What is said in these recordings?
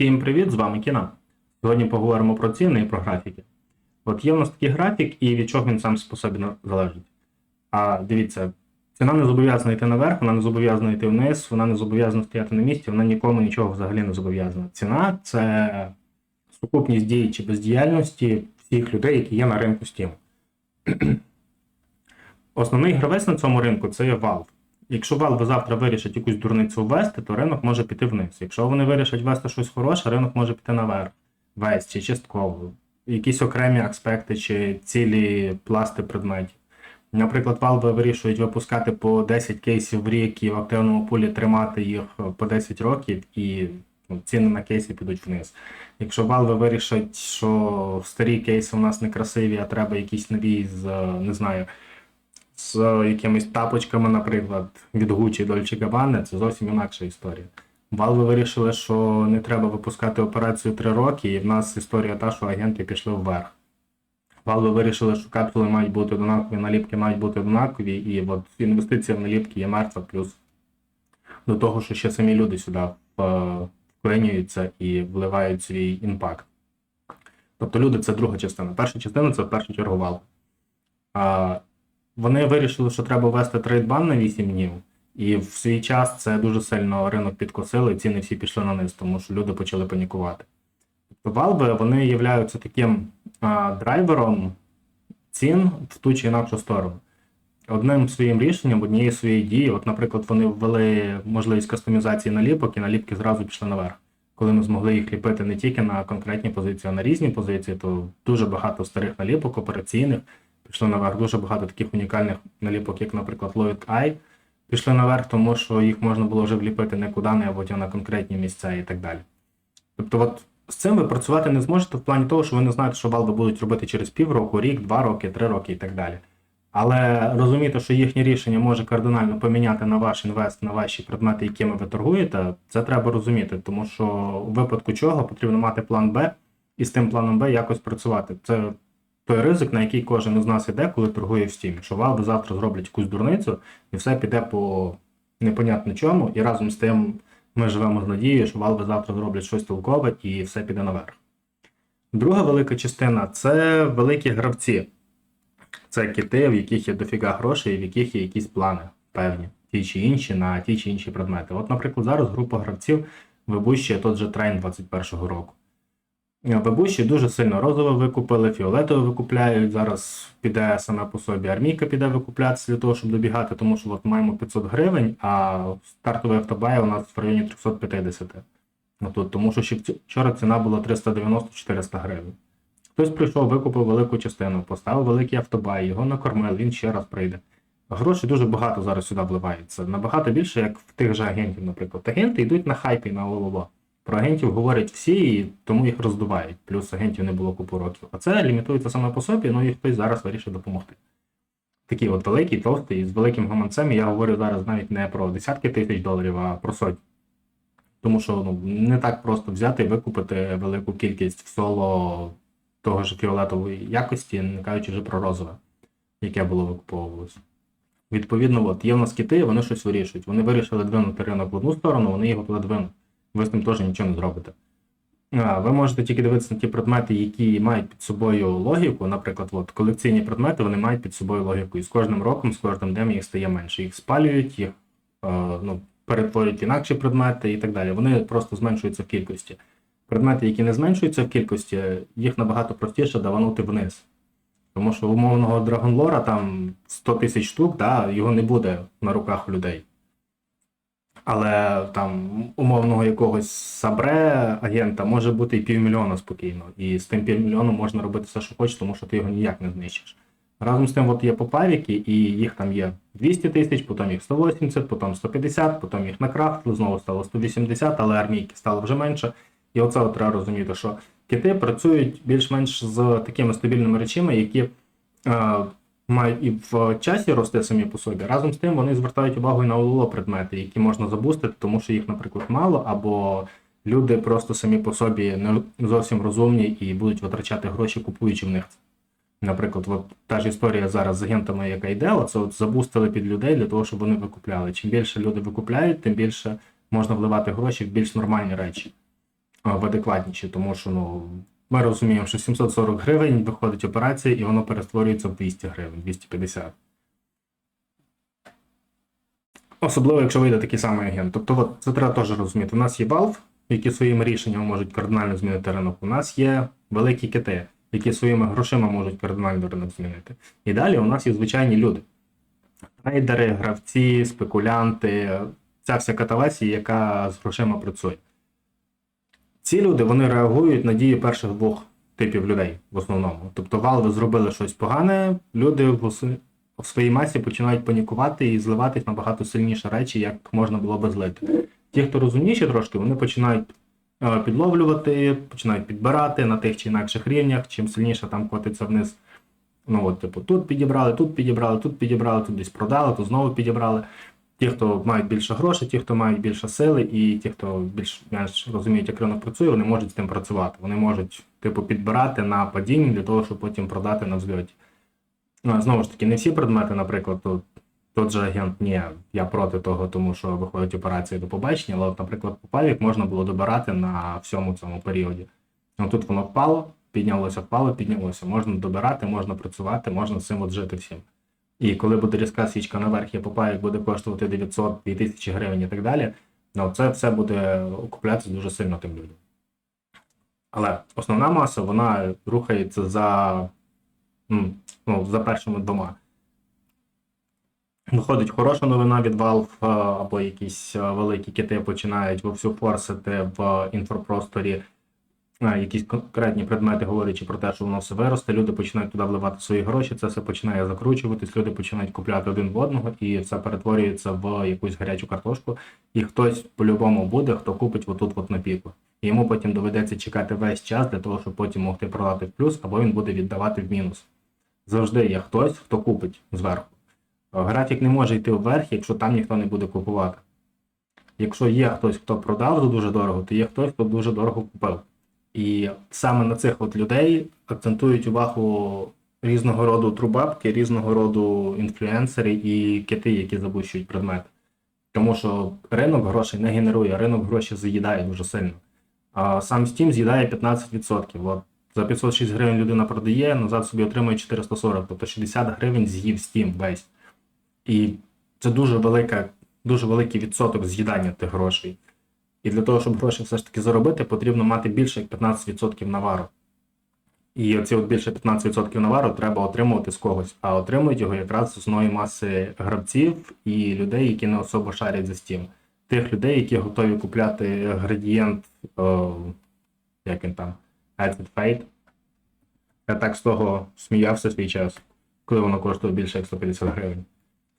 Всім привіт, з вами Кіна. Сьогодні поговоримо про ціни і про графіки. От є в нас такий графік, і від чого він сам по собі залежить. А дивіться, ціна не зобов'язана йти наверх, вона не зобов'язана йти вниз, вона не зобов'язана стояти на місці, вона нікому нічого взагалі не зобов'язана. Ціна це сукупність дії чи бездіяльності всіх людей, які є на ринку Steam. Основний гравець на цьому ринку це є Valve. Якщо Valve завтра вирішить якусь дурницю ввести, то ринок може піти вниз. Якщо вони вирішать ввести щось хороше, ринок може піти наверх, весь чи частково. Якісь окремі аспекти чи цілі пласти предметів. Наприклад, Valve вирішують випускати по 10 кейсів в рік і в активному пулі тримати їх по 10 років, і ну, ціни на кейси підуть вниз. Якщо Valve вирішать, що старі кейси у нас не красиві, а треба якісь нові з не знаю з якимись тапочками, наприклад, від Gucci Dolce Gabbana, це зовсім інакша історія. Valve вирішили, що не треба випускати операцію 3 роки, і в нас історія та, що агенти пішли вверх. Valve вирішили, що капсули мають бути однакові, наліпки мають бути однакові, і от інвестиція в наліпки є мертва, плюс до того, що ще самі люди сюди е, вклинюються і вливають свій імпакт. Тобто люди це друга частина. Перша частина це в першу чергу Valve. Вони вирішили, що треба ввести трейдбан на 8 днів, і в свій час це дуже сильно ринок підкосили, і ціни всі пішли на низ, тому що люди почали панікувати. Тобто вони являються таким а, драйвером цін в ту чи інакшу сторону. Одним своїм рішенням, однією своєю дією, от, наприклад, вони ввели можливість кастомізації наліпок, і наліпки зразу пішли наверх. Коли ми змогли їх ліпити не тільки на конкретні позиції, а на різні позиції, то дуже багато старих наліпок операційних пішли наверх. Дуже багато таких унікальних наліпок, як, наприклад, Lloyd Eye, пішли наверх, тому що їх можна було вже вліпити не куди-небудь, а на конкретні місця і так далі. Тобто, от з цим ви працювати не зможете в плані того, що ви не знаєте, що Valve будуть робити через півроку, рік, два роки, три роки і так далі. Але розуміти, що їхнє рішення може кардинально поміняти на ваш інвест, на ваші предмети, якими ви торгуєте, це треба розуміти, тому що у випадку чого потрібно мати план Б і з тим планом Б якось працювати. Це той ризик, на який кожен із нас іде, коли торгує в Steam. Що Valve завтра зроблять якусь дурницю і все піде по непонятно чому, і разом з тим ми живемо з надією, що Valve завтра зроблять щось толкове і все піде наверх. Друга велика частина це великі гравці. Це кити, в яких є дофіга грошей, в яких є якісь плани певні, ті чи інші на ті чи інші предмети. От, наприклад, зараз група гравців вибущує тот же трейн 21-го року. Вибущі дуже сильно розове викупили, фіолетове викупляють. Зараз піде саме по собі армійка піде викуплятися для того, щоб добігати, тому що от маємо 500 гривень, а стартовий автобай у нас в районі 350. Ну, тому що ще вчора ціна була 390-400 гривень. Хтось прийшов, викупив велику частину, поставив великий автобай, його накормив, він ще раз прийде. Грошей дуже багато зараз сюди вливається. Набагато більше, як в тих же агентів, наприклад. Агенти йдуть на хайпі на ОЛО. Про агентів говорять всі, і тому їх роздувають. Плюс агентів не було купу років. А це лімітується саме по собі, ну і хтось зараз вирішив допомогти. Такий от великий, товстий, з великим гаманцем, я говорю зараз навіть не про десятки тисяч доларів, а про сотні. Тому що ну, не так просто взяти і викупити велику кількість в соло того ж фіолетової якості, не кажучи вже про розове, яке було викуповувалося. Відповідно, от, є в нас кити, вони щось вирішують. Вони вирішили двинути ринок в одну сторону, вони його туди двинуть. Ви з ним теж нічого не зробите. Ви можете тільки дивитися на ті предмети, які мають під собою логіку. Наприклад, от, колекційні предмети вони мають під собою логіку. І з кожним роком, з кожним днем їх стає менше. Їх спалюють, їх е, ну, перетворюють інакші предмети і так далі. Вони просто зменшуються в кількості. Предмети, які не зменшуються в кількості, їх набагато простіше даванути вниз. Тому що умовного драгонлора там 100 тисяч штук, да, його не буде на руках у людей. Але там умовного якогось сабре агента може бути і півмільйона спокійно. І з тим півмільйоном можна робити все, що хочеш, тому що ти його ніяк не знищиш. Разом з тим, от є попавіки, і їх там є 200 тисяч, потім їх 180, потім 150, потім їх накрафтили, знову стало 180, але армійки стало вже менше. І оце от треба розуміти, що кити працюють більш-менш з такими стабільними речами, які е, мають і в часі рости самі по собі. Разом з тим вони звертають увагу і на ОЛО предмети, які можна забустити, тому що їх, наприклад, мало, або люди просто самі по собі не зовсім розумні і будуть витрачати гроші, купуючи в них це. Наприклад, от та ж історія зараз з агентами, яка йде, оце от забустили під людей для того, щоб вони викупляли. Чим більше люди викупляють, тим більше можна вливати гроші в більш нормальні речі. в адекватніші, тому що ну, ми розуміємо, що 740 гривень виходить операція і воно перетворюється в 200 гривень, 250. Особливо, якщо вийде такий самий агент. Тобто, от, це треба теж розуміти. У нас є Valve, які своїми рішеннями можуть кардинально змінити ринок. У нас є великі кити, які своїми грошима можуть кардинально ринок змінити. І далі у нас є звичайні люди. Трейдери, гравці, спекулянти, ця вся катавасія, яка з грошима працює. Ці люди вони реагують на дії перших двох типів людей в основному. Тобто Valve зробили щось погане, люди в, своїй масі починають панікувати і зливатись набагато сильніше речі, як можна було би злити. Ті, хто розумніші трошки, вони починають е, підловлювати, починають підбирати на тих чи інакших рівнях, чим сильніше там котиться вниз. Ну от, типу, тут підібрали, тут підібрали, тут підібрали, тут десь продали, тут знову підібрали. Ті, хто мають більше грошей, ті, хто мають більше сили, і ті, хто більш менш розуміють, як ринок працює, вони можуть з тим працювати. Вони можуть, типу, підбирати на падінні для того, щоб потім продати на взльоті. Ну, знову ж таки, не всі предмети, наприклад, тут, тут же агент, ні, я проти того, тому що виходить операція до побачення, але, от, наприклад, попавік можна було добирати на всьому цьому періоді. Ну тут воно впало, піднялося, впало, піднялося. Можна добирати, можна працювати, можна з цим от жити всім. І коли буде різка свічка наверх, і попавік буде коштувати 900, 2000 гривень і так далі, ну це все буде окуплятися дуже сильно тим людям. Але основна маса вона рухається за, ну, за першими двома. Виходить хороша новина від Valve, е, або якісь е, великі кити починають вовсю форсити в інфопросторі е, якісь конкретні предмети, говорячи про те, що воно все виросте, люди починають туди вливати свої гроші, це все починає закручуватись, люди починають купляти один в одного, і все перетворюється в якусь гарячу картошку. І хтось по-любому буде, хто купить отут от на піку. І йому потім доведеться чекати весь час для того, щоб потім могти продати в плюс, або він буде віддавати в мінус. Завжди є хтось, хто купить зверху. Графік не може йти вверх, якщо там ніхто не буде купувати. Якщо є хтось, хто продав за дуже дорого, то є хтось, хто дуже дорого купив. І саме на цих от людей акцентують увагу різного роду трубабки, різного роду інфлюенсери і кити, які забущують предмети. Тому що ринок грошей не генерує, ринок гроші заїдає дуже сильно. А сам Steam з'їдає 15%. От за 506 гривень людина продає, назад собі отримує 440, тобто 60 гривень з'їв Steam весь. І це дуже велика, дуже великий відсоток з'їдання тих грошей. І для того, щоб гроші все ж таки заробити, потрібно мати більше як 15% навару. І оці от більше 15% навару треба отримувати з когось, а отримують його якраз з основної маси гравців і людей, які не особо шарять за Steam. Тих людей, які готові купляти градієнт, о, як він там, Acid Fate. Я так з того сміявся свій час, коли воно коштує більше як 150 гривень.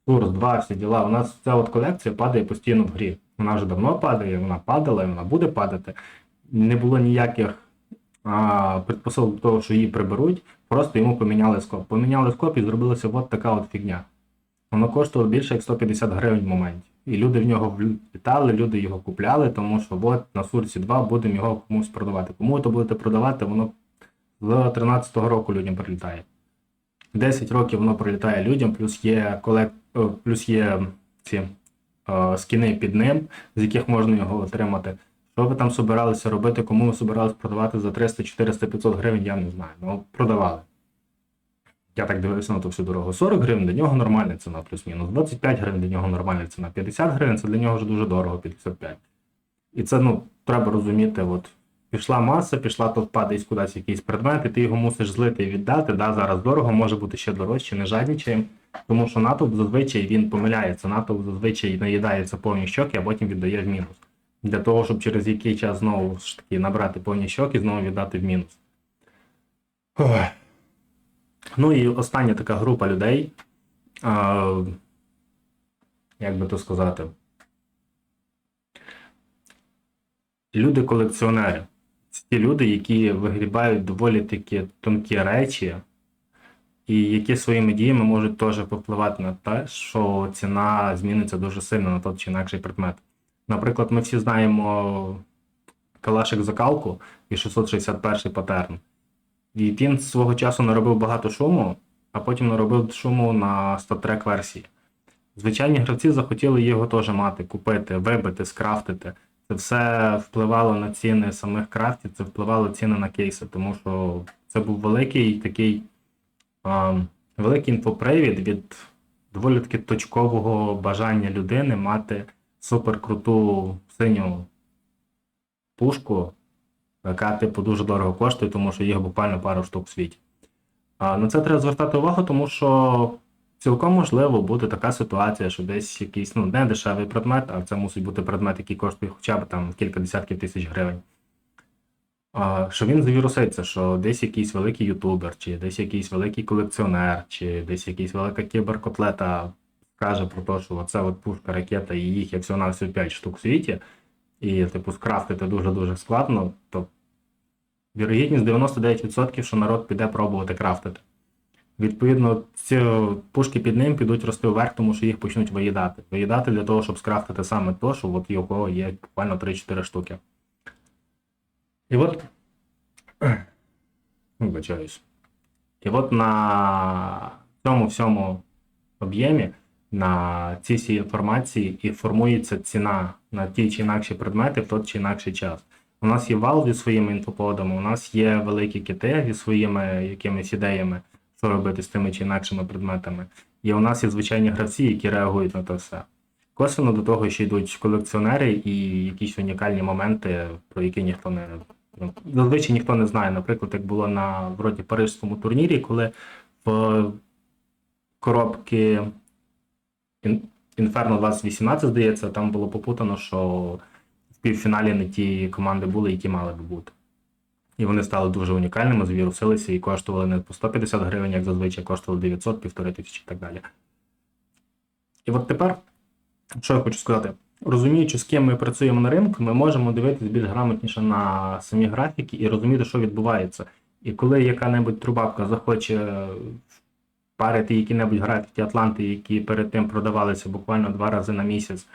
Курс, 2, всі діла. У нас ця от колекція падає постійно в грі. Вона вже давно падає, вона падала і вона буде падати. Не було ніяких а, предпосил того, що її приберуть, просто йому поміняли скоп. Поміняли скоп і зробилася от така от фігня. Воно коштувало більше як 150 гривень в моменті. І люди в нього влітали, люди його купляли, тому що от на Сурсі 2 будемо його комусь продавати. Кому то будете продавати, воно з 13-го року людям прилітає. 10 років воно прилітає людям, плюс є колек... о, плюс є ці е, скіни під ним, з яких можна його отримати. Що ви там собиралися робити, кому ви собиралися продавати за 300, 400, 500 гривень, я не знаю. Ну, продавали. Я так дивився на ту всю дорогу. 40 гривень для нього нормальна ціна, плюс-мінус. 25 гривень для нього нормальна ціна. 50 гривень це для нього вже дуже дорого, 55. І це, ну, треба розуміти, от пішла маса, пішла толпа десь кудись якийсь предмет, і ти його мусиш злити і віддати. Да, зараз дорого, може бути ще дорожче, не жаднічаємо. Тому що натовп зазвичай він помиляється, натовп зазвичай наїдається повні щоки, а потім віддає в мінус. Для того, щоб через який час знову ж таки набрати повні щоки, і знову віддати в мінус. Ну і остання така група людей. А, як би то сказати? Люди-колекціонери. Це ті люди, які вигрібають доволі такі тонкі речі, і які своїми діями можуть теж повпливати на те, що ціна зміниться дуже сильно на той чи інакший предмет. Наприклад, ми всі знаємо калашик закалку і 661 патерн. І він свого часу наробив багато шуму, а потім наробив шуму на статрек версії. Звичайні гравці захотіли його теж мати, купити, вибити, скрафтити. Це все впливало на ціни самих крафтів, це впливало ціни на кейси, тому що це був великий такий великий інфопривід від доволі таки точкового бажання людини мати суперкруту синю пушку, яка типу дуже дорого коштує, тому що їх буквально пару штук в світі. А, на це треба звертати увагу, тому що цілком можливо буде така ситуація, що десь якийсь ну, не дешевий предмет, а це мусить бути предмет, який коштує хоча б там кілька десятків тисяч гривень. Що він завіруситься, що десь якийсь великий ютубер, чи десь якийсь великий колекціонер, чи десь якийсь велика кіберкотлета каже про те, що оце от пушка, ракета, і їх є всього всього 5 штук в світі, і типу скрафтити дуже-дуже складно, то вірогідність 99%, що народ піде пробувати крафтити. Відповідно, ці пушки під ним підуть рости вверх, тому що їх почнуть виїдати. Виїдати для того, щоб скрафтити саме то, що от його є буквально 3-4 штуки. І от. Вибачаюсь. І от на цьому всьому об'ємі, на цій всій інформації і формується ціна на ті чи інакші предмети в той чи інакший час. У нас є вал зі своїми інфоподами, у нас є великі кити зі своїми якимись ідеями, що робити з тими чи інакшими предметами. І у нас є звичайні гравці, які реагують на це все. Косвенно до того, що йдуть колекціонери і якісь унікальні моменти, про які ніхто не зазвичай ніхто не знає. Наприклад, як було на вроді парижському турнірі, коли в коробки Ін- Inferno 2018, здається, там було попутано, що в півфіналі не ті команди були, які мали би бути. І вони стали дуже унікальними, завірусилися і коштували не по 150 гривень, як зазвичай, коштували 900, півтори тисячі і так далі. І от тепер, що я хочу сказати, розуміючи, з ким ми працюємо на ринку, ми можемо дивитися більш грамотніше на самі графіки і розуміти, що відбувається. І коли яка-небудь трубабка захоче парити які-небудь графіті Атланти, які перед тим продавалися буквально два рази на місяць,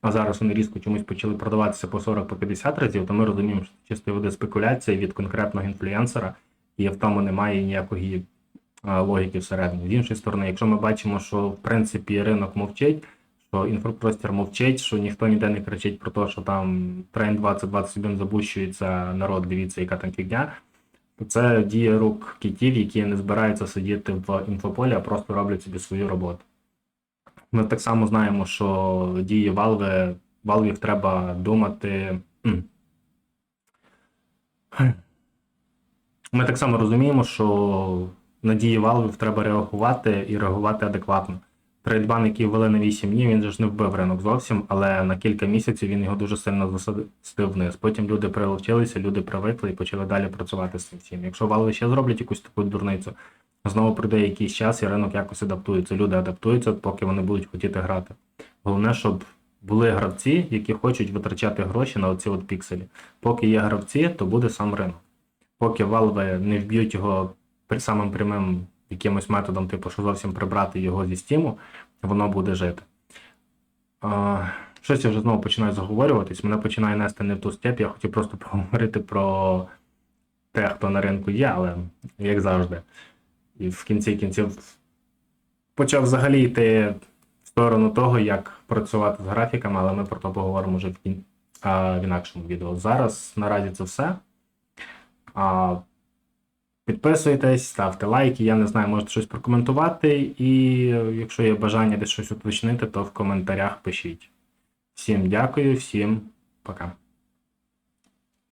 а зараз вони різко чомусь почали продаватися по 40-50 разів, то ми розуміємо, що чисто буде спекуляція від конкретного інфлюенсера, і в тому немає ніякої логіки всередині. З іншої сторони, якщо ми бачимо, що в принципі ринок мовчить, що інфопростір мовчить, що ніхто ніде не кричить про те, що там трейн 2021 забущується, народ, дивіться, яка там фігня. Це діє рук китів, які не збираються сидіти в інфополі, а просто роблять собі свою роботу. Ми так само знаємо, що дії Valve, Valve треба думати. Ми так само розуміємо, що на дії Valve треба реагувати і реагувати адекватно. Трейдбан, який ввели на 8 днів, він ж не вбив ринок зовсім, але на кілька місяців він його дуже сильно засадив вниз. Потім люди приловчилися, люди привикли і почали далі працювати з цим всім. Якщо Valve ще зроблять якусь таку дурницю, знову пройде якийсь час і ринок якось адаптується. Люди адаптуються, поки вони будуть хотіти грати. Головне, щоб були гравці, які хочуть витрачати гроші на оці от пікселі. Поки є гравці, то буде сам ринок. Поки Valve не вб'ють його при самим прямим якимось методом, типу, що зовсім прибрати його зі стіму, воно буде жити. Щось я вже знову починаю заговорюватись, мене починає нести не в ту степ, я хотів просто поговорити про те, хто на ринку є, але як завжди. І в кінці кінців почав взагалі йти в сторону того, як працювати з графіками, але ми про це поговоримо вже в, кін... а, в інакшому відео. Зараз наразі це все. А, Підписуйтесь, ставте лайки, я не знаю, можете щось прокоментувати. І якщо є бажання десь щось уточнити, то в коментарях пишіть. Всім дякую, всім пока.